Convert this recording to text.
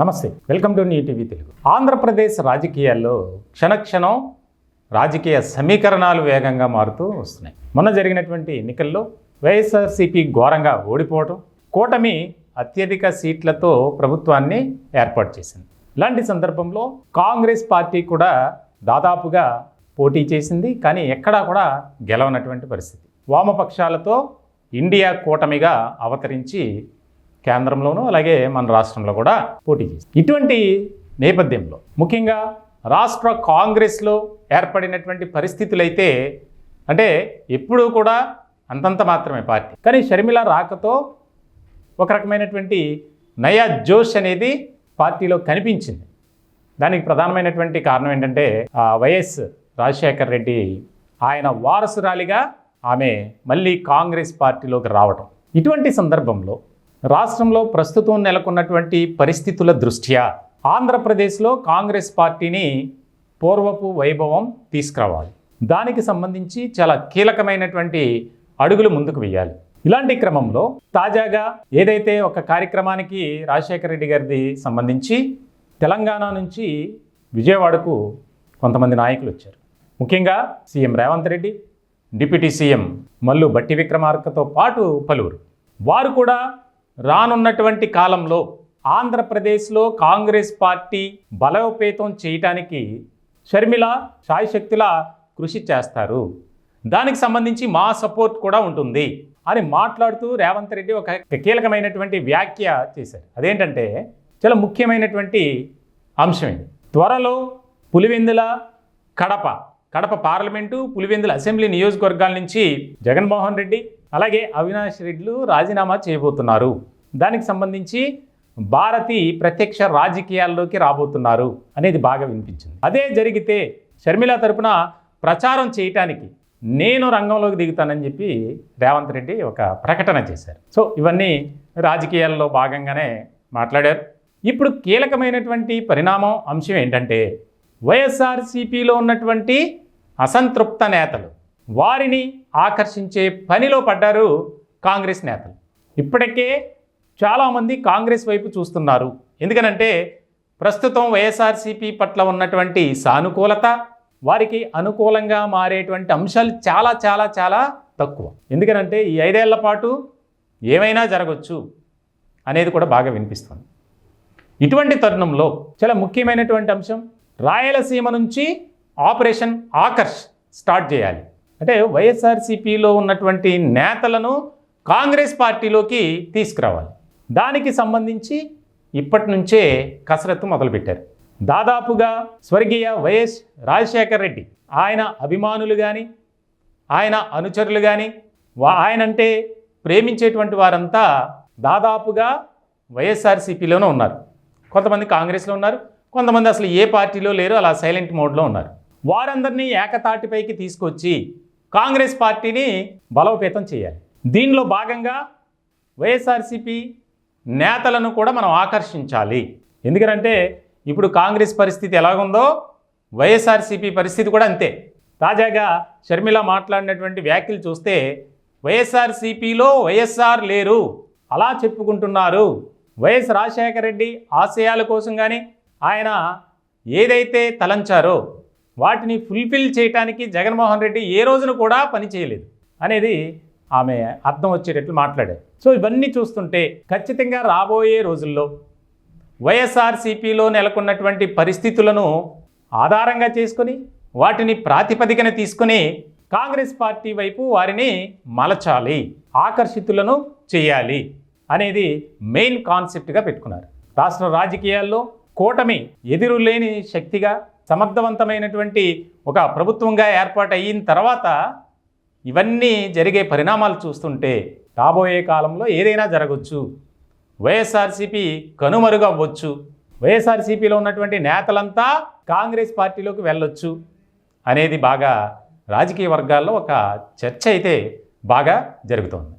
నమస్తే welcome to నీ TV Telugu. Andhra Pradesh రాజకీయాల్లో క్షణక్షణం రాజకీయ సమీకరణాలు వేగంగా మారుతూ వస్తున్నాయి. మొన్న జరిగినటువంటి ఎన్నికల్లో వైఎస్ఆర్సీపీ ఘోరంగా ఓడిపోవటం కూటమి అత్యధిక సీట్లతో ప్రభుత్వాన్ని ఏర్పాటు చేసింది. ఇలాంటి సందర్భంలో కాంగ్రెస్ పార్టీ కూడా దాదాపుగా పోటీ చేసింది కానీ ఎక్కడా కూడా గెలవనటువంటి పరిస్థితి. వామపక్షాలతో ఇండియా కూటమిగా అవతరించి కేంద్రంలోనూ అలాగే మన రాష్ట్రంలో కూడా పోటీ చేసింది. ఇటువంటి నేపథ్యంలో ముఖ్యంగా రాష్ట్ర కాంగ్రెస్లో ఏర్పడినటువంటి పరిస్థితులైతే అంటే ఎప్పుడూ కూడా అంతంత మాత్రమే పార్టీ. కానీ షర్మిల రాకతో ఒక రకమైనటువంటి నయా జోష్ అనేది పార్టీలో కనిపించింది. దానికి ప్రధానమైనటువంటి కారణం ఏంటంటే వైఎస్ రాజశేఖర్ రెడ్డి ఆయన వారసురాలిగా ఆమె మళ్ళీ కాంగ్రెస్ పార్టీలోకి రావటం. ఇటువంటి సందర్భంలో రాష్ట్రంలో ప్రస్తుతం నెలకొన్నటువంటి పరిస్థితుల దృష్ట్యా ఆంధ్రప్రదేశ్లో కాంగ్రెస్ పార్టీని పూర్వపు వైభవం తీసుకురావాలి. దానికి సంబంధించి చాలా కీలకమైనటువంటి అడుగులు ముందుకు వేయాలి ఇలాంటి క్రమంలో తాజాగా ఏదైతే ఒక కార్యక్రమానికి రాజశేఖర రెడ్డి గారిది సంబంధించి తెలంగాణ నుంచి విజయవాడకు కొంతమంది నాయకులు వచ్చారు. ముఖ్యంగా CM Revanth Reddy deputy CM Mallu Bhatti విక్రమార్కతో పాటు పలువురు. వారు కూడా రానున్నటువంటి కాలంలో ఆంధ్రప్రదేశ్లో కాంగ్రెస్ పార్టీ బలోపేతం చేయటానికి షర్మిల శాయశక్తుల కృషి చేస్తారు. దానికి సంబంధించి మా సపోర్ట్ కూడా ఉంటుంది అని మాట్లాడుతూ రేవంత్ రెడ్డి ఒక కీలకమైనటువంటి వ్యాఖ్య చేశారు. అదేంటంటే చాలా ముఖ్యమైనటువంటి అంశం ఇది. త్వరలో పులివెందుల కడప కడప పార్లమెంటు పులివెందుల అసెంబ్లీ నియోజకవర్గాల నుంచి జగన్మోహన్ రెడ్డి అలాగే అవినాష్ రెడ్డిలు రాజీనామా చేయబోతున్నారు. దానికి సంబంధించి భారతి ప్రత్యక్ష రాజకీయాల్లోకి రాబోతున్నారు అనేది బాగా వినిపించింది. అదే జరిగితే షర్మిల తరపున ప్రచారం చేయటానికి నేను రంగంలోకి దిగుతానని చెప్పి రేవంత్ రెడ్డి ఒక ప్రకటన చేశారు. సో ఇవన్నీ రాజకీయాల్లో భాగంగానే మాట్లాడారు. ఇప్పుడు కీలకమైనటువంటి పరిణామం అంశం ఏంటంటే వైఎస్ఆర్సీపీలో ఉన్నటువంటి అసంతృప్త నేతలు వారిని ఆకర్షించే పనిలో పడ్డారు కాంగ్రెస్ నేతలు. ఇప్పటికే చాలామంది కాంగ్రెస్ వైపు చూస్తున్నారు. ఎందుకనంటే ప్రస్తుతం వైఎస్ఆర్సీపీ పట్ల ఉన్నటువంటి సానుకూలత వారికి అనుకూలంగా మారేటువంటి అంశాలు చాలా చాలా చాలా తక్కువ. ఎందుకనంటే ఈ ఐదేళ్ళ పాటు ఏమైనా జరగవచ్చు అనేది కూడా బాగా వినిపిస్తుంది. ఇటువంటి తరుణంలో చాలా ముఖ్యమైనటువంటి అంశం రాయలసీమ నుంచి ఆపరేషన్ ఆకర్ష్ స్టార్ట్ చేయాలి. అంటే వైఎస్ఆర్సీపీలో ఉన్నటువంటి నేతలను కాంగ్రెస్ పార్టీలోకి తీసుకురావాలి. దానికి సంబంధించి ఇప్పటి నుంచే కసరత్తు మొదలుపెట్టారు. దాదాపుగా స్వర్గీయ వైఎస్ రాజశేఖర్ రెడ్డి ఆయన అభిమానులు కానీ ఆయన అనుచరులు కానీ వా ఆయనంటే ప్రేమించేటువంటి వారంతా దాదాపుగా వైఎస్ఆర్సీపీలోనే ఉన్నారు. కొంతమంది కాంగ్రెస్లో ఉన్నారు కొంతమంది అసలు ఏ పార్టీలో లేరు అలా సైలెంట్ మోడ్లో ఉన్నారు. వారందరినీ ఏకతాటిపైకి తీసుకొచ్చి కాంగ్రెస్ పార్టీని బలోపేతం చేయాలి. దీనిలో భాగంగా వైఎస్ఆర్సీపీ నేతలను కూడా మనం ఆకర్షించాలి. ఎందుకంటే ఇప్పుడు కాంగ్రెస్ పరిస్థితి ఎలాగుందో వైఎస్ఆర్సీపీ పరిస్థితి కూడా అంతే. తాజాగా షర్మిల మాట్లాడినటువంటి వ్యాఖ్యలు చూస్తే వైఎస్ఆర్సీపీలో వైఎస్ఆర్ లేరు. అలా చెప్పుకుంటున్నారు. వైఎస్ రాజశేఖర రెడ్డి ఆశయాల కోసం కానీ ఆయన ఏదైతే తలంచారో వాటిని ఫుల్ఫిల్ చేయడానికి జగన్మోహన్ రెడ్డి ఏ రోజున కూడా పని చేయలేదు అనేది ఆమె అర్థం వచ్చేటట్లు మాట్లాడారు. సో ఇవన్నీ చూస్తుంటే ఖచ్చితంగా రాబోయే రోజుల్లో వైఎస్ఆర్సీపీలో నెలకొన్నటువంటి పరిస్థితులను ఆధారంగా చేసుకొని వాటిని ప్రాతిపదికన తీసుకొని కాంగ్రెస్ పార్టీ వైపు వారిని మలచాలి ఆకర్షితులను చేయాలి అనేది మెయిన్ కాన్సెప్ట్గా పెట్టుకున్నారు. రాష్ట్ర రాజకీయాల్లో కూటమి ఎదురులేని శక్తిగా సమర్థవంతమైనటువంటి ఒక ప్రభుత్వంగా ఏర్పాటు అయిన తర్వాత ఇవన్నీ జరిగే పరిణామాలు చూస్తుంటే రాబోయే కాలంలో ఏదైనా జరగవచ్చు వైఎస్ఆర్సీపీ కనుమరుగవ్వచ్చు. వైఎస్ఆర్సీపీలో ఉన్నటువంటి నేతలంతా కాంగ్రెస్ పార్టీలోకి వెళ్ళొచ్చు అనేది బాగా రాజకీయ వర్గాల్లో ఒక చర్చ అయితే బాగా జరుగుతోంది.